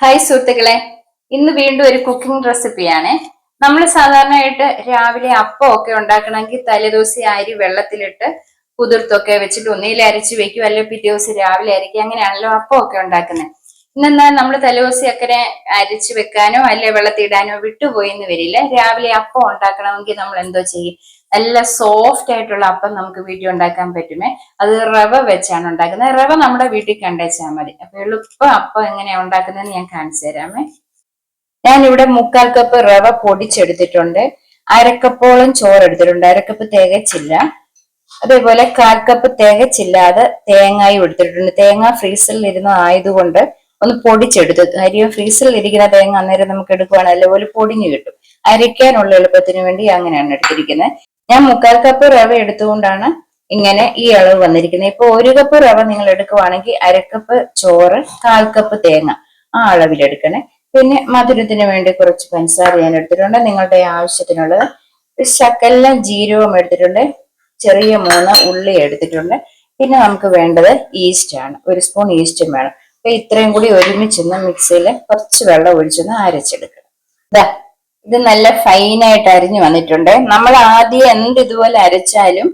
Hi സുഹൃത്തുക്കളെ. ഇന്ന് വീണ്ടും ഒരു കുക്കിംഗ് റെസിപ്പിയാണ് നമ്മൾ സാധാരണയായിട്ട് രാവിലെ അപ്പം ഒക്കെ ഉണ്ടാക്കണമെങ്കിൽ തലേദിവസം അരി വെള്ളത്തിലിട്ട് കുതിർത്തൊക്കെ വെച്ചിട്ട് ഒന്നിയിൽ അരച്ച് വെക്കും അല്ലെങ്കിൽ പിറ്റേ ദിവസം രാവിലെ അരയ്ക്കും. അങ്ങനെയാണല്ലോ അപ്പം ഒക്കെ ഉണ്ടാക്കുന്നത്. ഇന്നെന്നാൽ നമ്മൾ തലേദിവസം അക്കനെ അരച്ച് വെക്കാനോ അല്ലെ വെള്ളത്തിടാനോ വിട്ടുപോയി എന്ന് വരില്ല. രാവിലെ അപ്പം ഉണ്ടാക്കണമെങ്കിൽ നമ്മൾ എന്തോ ചെയ്യും? നല്ല സോഫ്റ്റ് ആയിട്ടുള്ള അപ്പം നമുക്ക് വീട്ടിൽ ഉണ്ടാക്കാൻ പറ്റുമേ. അത് റവ വെച്ചാണ് ഉണ്ടാക്കുന്നത്. റവ നമ്മുടെ വീട്ടിൽ കണ്ടേച്ചാൽ മതി. അപ്പൊ എളുപ്പം അപ്പം എങ്ങനെയാ ഉണ്ടാക്കുന്നതെന്ന് ഞാൻ കാണിച്ചു തരാമേ. ഞാൻ ഇവിടെ മുക്കാൽ കപ്പ് റവ പൊടിച്ചെടുത്തിട്ടുണ്ട്. അരക്കപ്പോളം ചോറ് എടുത്തിട്ടുണ്ട് അരക്കപ്പ് തികച്ചില്ല. അതേപോലെ കാൽ കപ്പ് തികച്ചില്ലാതെ തേങ്ങയും എടുത്തിട്ടുണ്ട്. തേങ്ങ ഫ്രീസറിൽ ഇരുന്ന് ആയതുകൊണ്ട് ഒന്ന് പൊടിച്ചെടുത്തു. അരിയും ഫ്രീസറിൽ ഇരിക്കുന്ന തേങ്ങ അന്നേരം നമുക്ക് എടുക്കുവാണെങ്കിൽ അതുപോലെ പൊടിഞ്ഞു കിട്ടും. അരയ്ക്കാനുള്ള എളുപ്പത്തിന് വേണ്ടി അങ്ങനെയാണ് എടുത്തിരിക്കുന്നത്. ഞാൻ മുക്കാൽ കപ്പ് റവ എടുത്തുകൊണ്ടാണ് ഇങ്ങനെ ഈ അളവ് വന്നിരിക്കുന്നത്. ഇപ്പൊ ഒരു കപ്പ് റവ നിങ്ങൾ എടുക്കുവാണെങ്കിൽ അരക്കപ്പ് ചോറ് കാൽ കപ്പ് തേങ്ങ ആ അളവിൽ എടുക്കണേ. പിന്നെ മധുരത്തിന് വേണ്ടി കുറച്ച് പഞ്ചസാര ഞാൻ എടുത്തിട്ടുണ്ട്. നിങ്ങളുടെ ആവശ്യത്തിനുള്ളത് ശക്കല്ല ജീരകവും ജീരകം എടുത്തിട്ടുണ്ട്. ചെറിയ മൂന്ന് ഉള്ളി എടുത്തിട്ടുണ്ട്. പിന്നെ നമുക്ക് വേണ്ടത് ഈസ്റ്റ് ആണ്. ഒരു സ്പൂൺ ഈസ്റ്റും വേണം. അപ്പൊ ഇത്രയും കൂടി ഒരുമിച്ചൊന്ന് മിക്സിയിൽ കുറച്ച് വെള്ളം ഒഴിച്ചൊന്ന് അരച്ചെടുക്കണം. ഇത് നല്ല ഫൈനായിട്ട് അരിഞ്ഞു വന്നിട്ടുണ്ട്. നമ്മൾ ആദ്യം എന്ത് ഇതുപോലെ അരച്ചാലും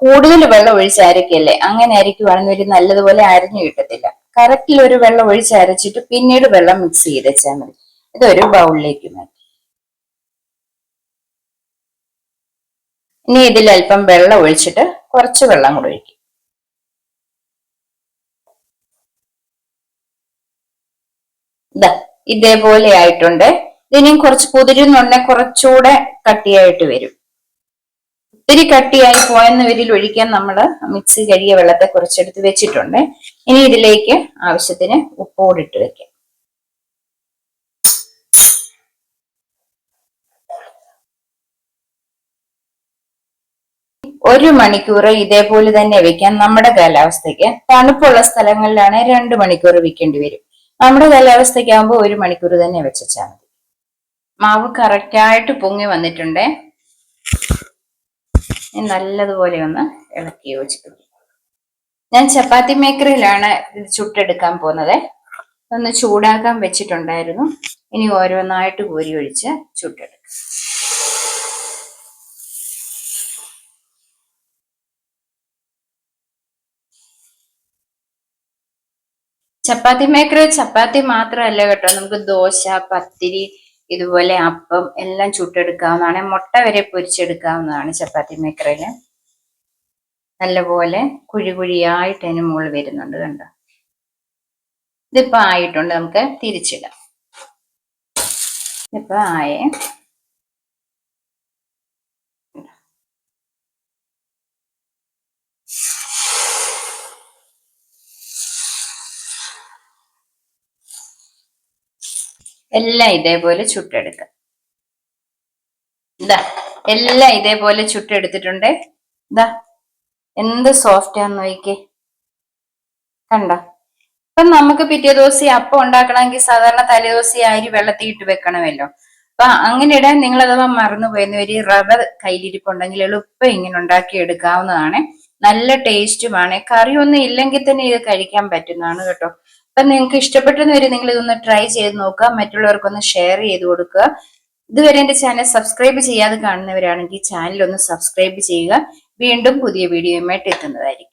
കൂടുതൽ വെള്ളം ഒഴിച്ച് അരക്കല്ലേ? അങ്ങനെ അരക്കുവാണെങ്കിൽ ഒരു നല്ലതുപോലെ അരഞ്ഞു കിട്ടത്തില്ല. കറക്റ്റിൽ ഒരു വെള്ളം ഒഴിച്ച് അരച്ചിട്ട് പിന്നീട് വെള്ളം മിക്സ് ചെയ്ത് വെച്ചാൽ മതി. ഇതൊരു ബൗളിലേക്ക് മാറ്റി. ഇനി ഇതിൽ അല്പം വെള്ളം ഒഴിച്ചിട്ട് കുറച്ച് വെള്ളം കൂടെ ഒഴിക്കും. ഇതാ ഇതേപോലെ ആയിട്ടുണ്ട്. ഇതിനും കുറച്ച് കുതിരുന്നുണ്ടെങ്കിൽ കുറച്ചുകൂടെ കട്ടിയായിട്ട് വരും. ഒത്തിരി കട്ടിയായി പോയെന്ന് വരിൽ ഒഴിക്കാൻ നമ്മൾ മിക്സി കഴിയ വെള്ളത്തെ കുറച്ചെടുത്ത് വെച്ചിട്ടുണ്ട്. ഇനി ഇതിലേക്ക് ആവശ്യത്തിന് ഉപ്പോടിട്ട് വെക്കാം. ഒരു മണിക്കൂർ ഇതേപോലെ തന്നെ വെക്കാം നമ്മുടെ കാലാവസ്ഥയ്ക്ക്. തണുപ്പുള്ള സ്ഥലങ്ങളിലാണ് രണ്ട് മണിക്കൂർ വെക്കേണ്ടി വരും. നമ്മുടെ കാലാവസ്ഥയ്ക്കാകുമ്പോൾ ഒരു മണിക്കൂർ തന്നെ വെച്ചാൽ മതി മാവ് കറക്റ്റായിട്ട് പൊങ്ങി വന്നിട്ടുണ്ട്. നല്ലതുപോലെ ഒന്ന് ഇളക്കി യോജിപ്പിക്കും. ഞാൻ ചപ്പാത്തി മേക്കറിയിലാണ് ഇത് ചുട്ടെടുക്കാൻ പോകുന്നത്. ഒന്ന് ചൂടാക്കാൻ വെച്ചിട്ടുണ്ടായിരുന്നു. ഇനി ഓരോന്നായിട്ട് കോരി ഒഴിച്ച് ചുട്ടെടുക്കും. ചപ്പാത്തി മേക്കറി ചപ്പാത്തി മാത്രമല്ല കേട്ടോ. നമുക്ക് ദോശ പത്തിരി ഇതുപോലെ അപ്പം എല്ലാം ചുട്ടെടുക്കാവുന്നതാണ്. മുട്ട വരെ പൊരിച്ചെടുക്കാവുന്നതാണ് ചപ്പാത്തി മേക്കറിൽ നല്ലപോലെ കുഴി കുഴിയായിട്ട് അതിന് മുകളിൽ വരുന്നുണ്ട് കണ്ടോ? ഇതിപ്പോ ആയിട്ടുണ്ട്. നമുക്ക് തിരിച്ചിടാം. ഇപ്പൊ ആയേ. എല്ലാം ഇതേപോലെ ചുട്ടെടുക്കുക ഇതാ എല്ലാം ഇതേപോലെ ചുട്ടെടുത്തിട്ടുണ്ട്. ഇതാ എന്ത് സോഫ്റ്റ് ആന്ന് നോക്കിക്കേ. കണ്ടോ? അപ്പൊ നമുക്ക് പിറ്റേ ദിവസം അപ്പം ഉണ്ടാക്കണമെങ്കിൽ സാധാരണ തലേദിവസം അരി വെള്ളത്തിൽ ഇട്ട് വെക്കണമല്ലോ. അപ്പൊ അങ്ങനെ ഇടാൻ നിങ്ങൾ അഥവാ മറന്നുപോയെന്ന് ഒരു റബ്ബർ കയ്യിലിരിപ്പുണ്ടെങ്കിൽ എളുപ്പം ഇങ്ങനെ ഉണ്ടാക്കി എടുക്കാവുന്നതാണ്. നല്ല ടേസ്റ്റുമാണ് കറിയൊന്നും ഇല്ലെങ്കിൽ തന്നെ ഇത് കഴിക്കാൻ പറ്റുന്നതാണ് കേട്ടോ. അപ്പൊ നിങ്ങൾക്ക് ഇഷ്ടപ്പെട്ടെന്ന് വരെ നിങ്ങൾ ഇതൊന്ന് ട്രൈ ചെയ്ത് നോക്കുക. മറ്റുള്ളവർക്കൊന്ന് ഷെയർ ചെയ്ത് കൊടുക്കുക. ഇതുവരെ എന്റെ ചാനൽ സബ്സ്ക്രൈബ് ചെയ്യാതെ കാണുന്നവരാണെങ്കിൽ ചാനൽ ഒന്ന് സബ്സ്ക്രൈബ് ചെയ്യുക. വീണ്ടും പുതിയ വീഡിയോയുമായിട്ട് എത്തുന്നതായിരിക്കും.